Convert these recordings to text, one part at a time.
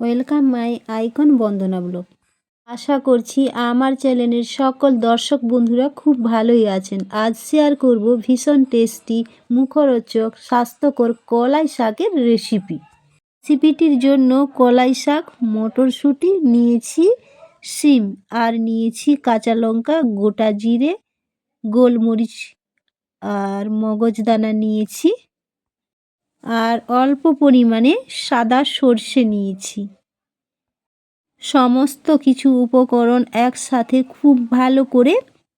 Welcome my icon Bandana blog আশা করছি আমার চ্যানেলের সকল দর্শক বন্ধুরা খুব ভালোই আছেন। আজ শেয়ার করব ভীষণ টেস্টি মুখরোচক, স্বাস্থ্যকর কলাই শাকের রেসিপি রেসিপিটির জন্য কলাই শাক, মটরশুঁটি নিয়েছি, শিম আর নিয়েছি কাঁচা লঙ্কা, গোটা জিরে, গোলমরিচ আর মগজদানা নিয়েছি। আর অল্প পরিমাণে সাদা সর্ষে নিয়েছি। সমস্ত কিছু উপকরণ একসাথে খুব ভালো করে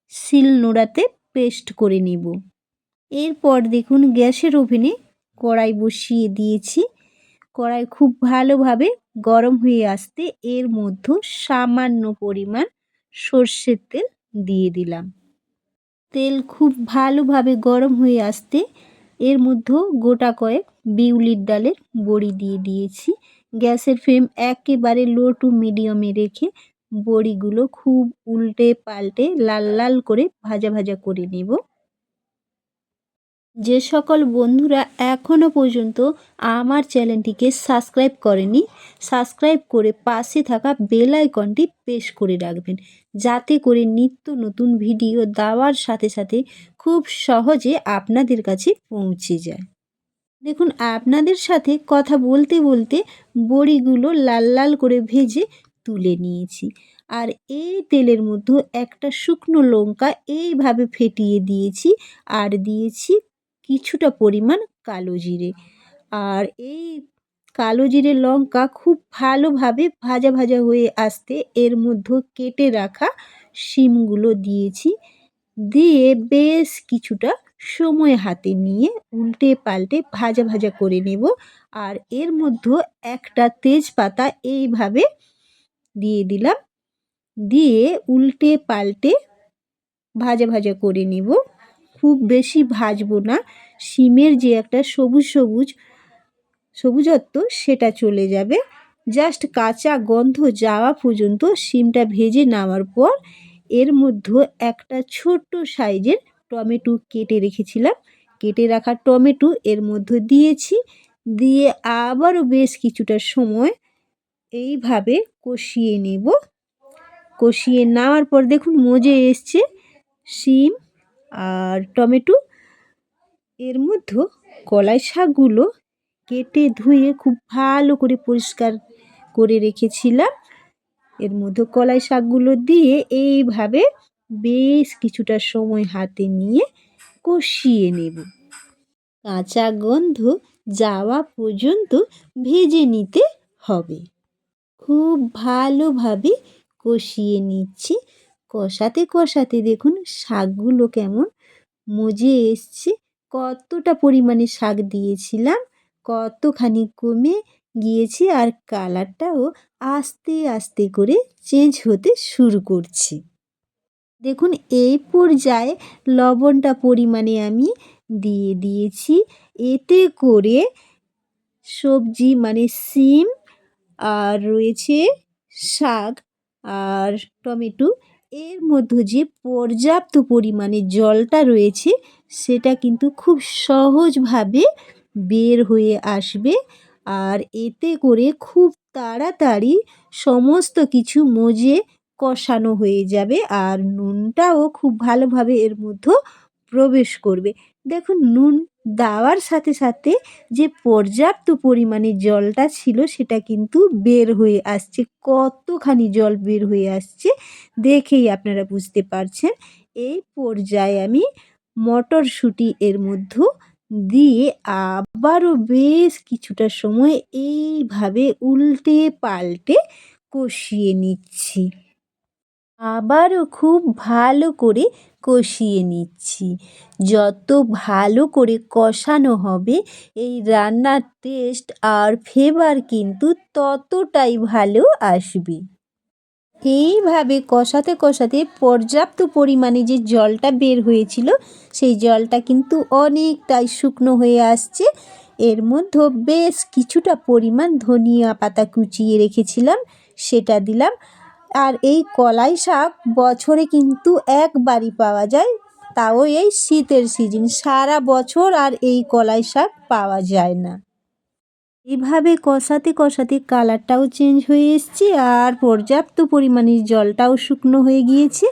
শিল নোড়াতে পেস্ট করে নেব। এরপর দেখুন গ্যাসের ওভেনে কড়াই বসিয়ে দিয়েছি। কড়াই খুব ভালোভাবে গরম হয়ে আসতে এর মধ্যে সামান্য পরিমাণ সর্ষের তেল দিয়ে দিলাম। তেল খুব ভালোভাবে গরম হয়ে আসতে এর মধ্যেও গোটা কয়েক বিউলির ডালের বড়ি দিয়ে দিয়েছি। গ্যাসের ফ্লেম একেবারে লো টু মিডিয়ামে রেখে বড়িগুলো খুব উল্টে পাল্টে লাল লাল করে ভাজা ভাজা করে নেব। যে সকল বন্ধুরা এখনও পর্যন্ত আমার চ্যানেলটিকে সাবস্ক্রাইব করেনি, সাবস্ক্রাইব করে পাশে থাকা বেল আইকনটি প্রেস করে রাখবেন। যাতে করে নিত্য নতুন ভিডিও দেওয়ার সাথে সাথে খুব সহজে আপনাদের কাছে পৌঁছে যায়। দেখুন, আপনাদের সাথে কথা বলতে বলতে বড়িগুলো লাল লাল করে ভেজে তুলে নিয়েছি। আর এই তেলের মধ্যে একটা শুকনো লঙ্কা এইভাবে ফেটিয়ে দিয়েছি আর দিয়েছি কিছুটা পরিমাণ কালো জিরে। আর এই কালো জিরে লঙ্কা খুব ভালোভাবে ভাজা ভাজা হয়ে আসতে এর মধ্যে কেটে রাখা শিমগুলো দিয়েছি। দিয়ে বেশ কিছুটা সময় হাতে নিয়ে উল্টে পাল্টে ভাজা ভাজা করে নেব। আর এর মধ্যে একটা তেজপাতা এইভাবে দিয়ে দিলাম। দিয়ে উল্টে পাল্টে ভাজা ভাজা করে নেব। খুব বেশি ভাজবো না। শিমের যে একটা সবুজ সবুজ, সবুজত্ব সেটা চলে যাবে। জাস্ট কাঁচা গন্ধ যাওয়া পর্যন্ত শিমটা ভেজে নেওয়ার পর এর মধ্যে একটা ছোট্ট সাইজের টমেটো কেটে রেখেছিলাম। কেটে রাখা টমেটো এর মধ্যে দিয়েছি। দিয়ে আবারও বেশ কিছুটা সময় এইভাবে কষিয়ে নেব। কষিয়ে নেওয়ার পর দেখুন মজে এসছে। শিম আর টমেটো। এর মধ্যে কলাই শাকগুলো কেটে ধুয়ে খুব ভালো করে পরিষ্কার করে রেখেছিলাম। এর মধ্যে কলাই শাকগুলো দিয়ে এইভাবে বেশ কিছুটা সময় হাতে নিয়ে কষিয়ে নেব। কাঁচা গন্ধ যাওয়া পর্যন্ত ভেজে নিতে হবে। খুব ভালোভাবে কষিয়ে নিচ্ছি। কষাতে কষাতে দেখুন শাকগুলো কেমন মজে এসছে। কতটা পরিমাণে শাক দিয়েছিলাম, কতখানি কমে গিয়েছে আর কালারটাও আস্তে আস্তে করে চেঞ্জ হতে শুরু করছে। দেখুন এই পর্যায়ে লবণটা পরিমাণে আমি দিয়ে দিয়েছি। এতে করে সবজি মানে সিম আর রয়েছে শাক আর টমেটো এর মধ্যে যে পর্যাপ্ত পরিমাণে জলটা রয়েছে, সেটা কিন্তু খুব সহজভাবে বের হয়ে আসবে। আর এতে করে খুব তাড়াতাড়ি সমস্ত কিছু মজে কষানো হয়ে যাবে আর নুনটাও খুব ভালোভাবে এর মধ্যে প্রবেশ করবে। দেখুন, নুন দেওয়ার সাথে সাথে যে পর্যাপ্ত পরিমাণে জলটা ছিল সেটা কিন্তু বের হয়ে আসছে, কতখানি জল বের হয়ে আসছে দেখেই আপনারা বুঝতে পারছেন। এই পর্যায়ে আমি মটরশুঁটি এর মধ্যে দিয়ে আবারও বেশ কিছুটা সময় এইভাবে উল্টে পাল্টে কষিয়ে নিচ্ছি। আবারও খুব ভালো করে কষিয়ে নিচ্ছি। যত ভালো করে কষানো হবে, এই রান্নার টেস্ট আর ফ্লেভার কিন্তু ততটাই ভালো আসবে। এইভাবে কষাতে কষাতে পর্যাপ্ত পরিমাণে যে জলটা বের হয়েছিল, সেই জলটা কিন্তু অনেকটাই শুকনো হয়ে আসছে। এর মধ্যে বেশ কিছুটা পরিমাণ ধনিয়া পাতা কুচিয়ে রেখেছিলাম, সেটা দিলাম। আর এই কলাই শাক বছরে কিন্তু একবারই পাওয়া যায়। তাও এই শীতের সিজন সারা বছর আর এই কলাই শাক পাওয়া যায় না। এভাবে কষাতে কষাতে কালারটাও চেঞ্জ হয়ে এসছে আর পর্যাপ্ত পরিমাণে জলটাও শুকনো হয়ে গিয়েছে।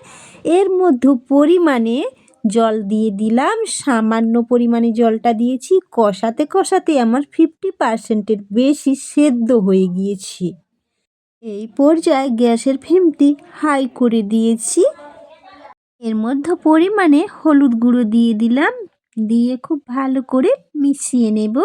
এর মধ্যে পরিমাণে জল দিয়ে দিলাম, সামান্য পরিমাণে জলটা দিয়েছি। কষাতে কষাতে আমার ফিফটি পার্সেন্টের বেশি সেদ্ধ হয়ে গিয়েছে। এই পর্যায়ে গ্যাসের ফ্লেমটি হাই করে দিয়েছি। এর মধ্যে পরিমাণে হলুদ গুঁড়ো দিয়ে দিলাম। দিয়ে খুব ভালো করে মিশিয়ে নেব।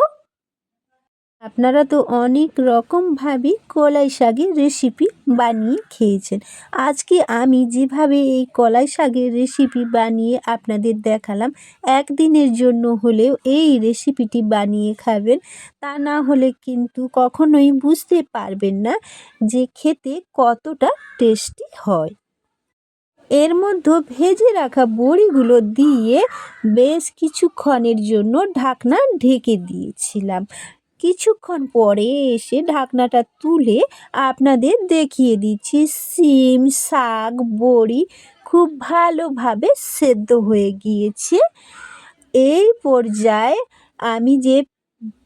আপনারা তো অনেক রকমভাবে কলাই শাকের রেসিপি বানিয়ে খেয়েছেন। আজকে আমি যেভাবে এই কলাই শাকের রেসিপি বানিয়ে আপনাদের দেখালাম, একদিনের জন্য হলেও এই রেসিপিটি বানিয়ে খাবেন, তা না হলে কিন্তু কখনোই বুঝতে পারবেন না যে খেতে কতটা টেস্টি হয়। এর মধ্যে ভেজে রাখা বড়িগুলো দিয়ে বেশ কিছুক্ষণের জন্য ঢাকনা ঢেকে দিয়েছিলাম। কিছুক্ষণ পরে এসে ঢাকনাটা তুলে আপনাদের দেখিয়ে দিচ্ছি। সিম, শাক, বড়ি খুব ভালোভাবে সেদ্ধ হয়ে গিয়েছে। এই পর্যায়ে আমি যে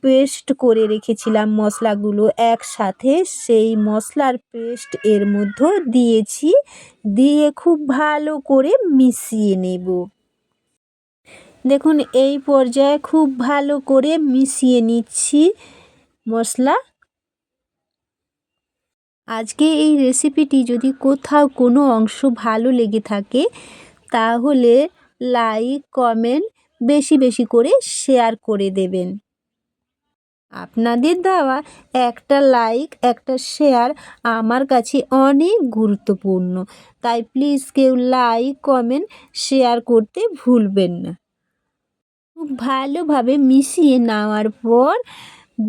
পেস্ট করে রেখেছিলাম মশলাগুলো একসাথে, সেই মশলার পেস্ট এর মধ্যে দিয়েছি। দিয়ে খুব ভালো করে মিশিয়ে নেব। দেখুন, এই পর্যায়ে খুব ভালো করে মিশিয়ে নিচ্ছি মশলা। আজকে এই রেসিপিটি যদি কোথাও কোনো অংশ ভালো লেগে থাকে, তাহলে লাইক, কমেন্ট বেশি বেশি করে শেয়ার করে দেবেন। আপনাদের দেওয়া একটা লাইক, একটা শেয়ার আমার কাছে অনেক গুরুত্বপূর্ণ। তাই প্লিজ কেউ লাইক, কমেন্ট, শেয়ার করতে ভুলবেন না। খুব ভালোভাবে মিশিয়ে নেওয়ার পর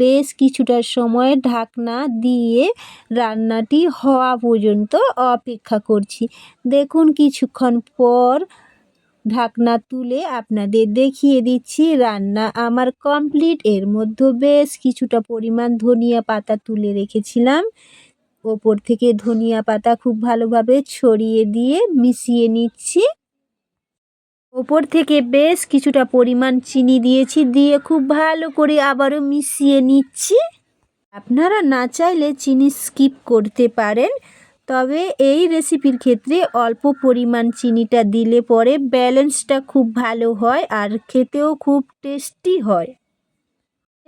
বেশ কিছুটা সময় ঢাকনা দিয়ে রান্নাটি হওয়া পর্যন্ত অপেক্ষা করছি। দেখুন, কিছুক্ষণ পর ঢাকনা তুলে আপনাদের দেখিয়ে দিচ্ছি, রান্না আমার কমপ্লিট। এর মধ্যে বেশ কিছুটা পরিমাণ ধনিয়া পাতা তুলে রেখেছিলাম। ওপর থেকে ধনিয়া পাতা খুব ভালোভাবে ছড়িয়ে দিয়ে মিশিয়ে নিচ্ছি। ওপর থেকে বেশ কিছুটা পরিমাণ চিনি দিয়েছি, দিয়ে খুব ভালো করে আবারও মিশিয়ে নিচ্ছি। আপনারা না চাইলে চিনি স্কিপ করতে পারেন, তবে এই রেসিপির ক্ষেত্রে অল্প পরিমাণ চিনিটা দিলে পরে ব্যালেন্সটা খুব ভালো হয় আর খেতেও খুব টেস্টি হয়।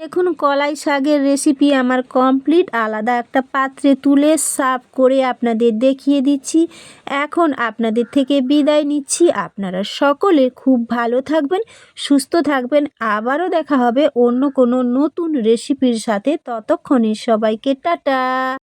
দেখুন, কলাই শাকের রেসিপি আমার কমপ্লিট আলাদা একটা পাত্রে তুলে সাফ করে আপনাদের দেখিয়ে দিচ্ছি। এখন আপনাদের থেকে বিদায় নিচ্ছি। আপনারা সকলে খুব ভালো থাকবেন, সুস্থ থাকবেন। আবারও দেখা হবে অন্য কোনো নতুন রেসিপির সাথে। ততক্ষণে সবাইকে টাটা!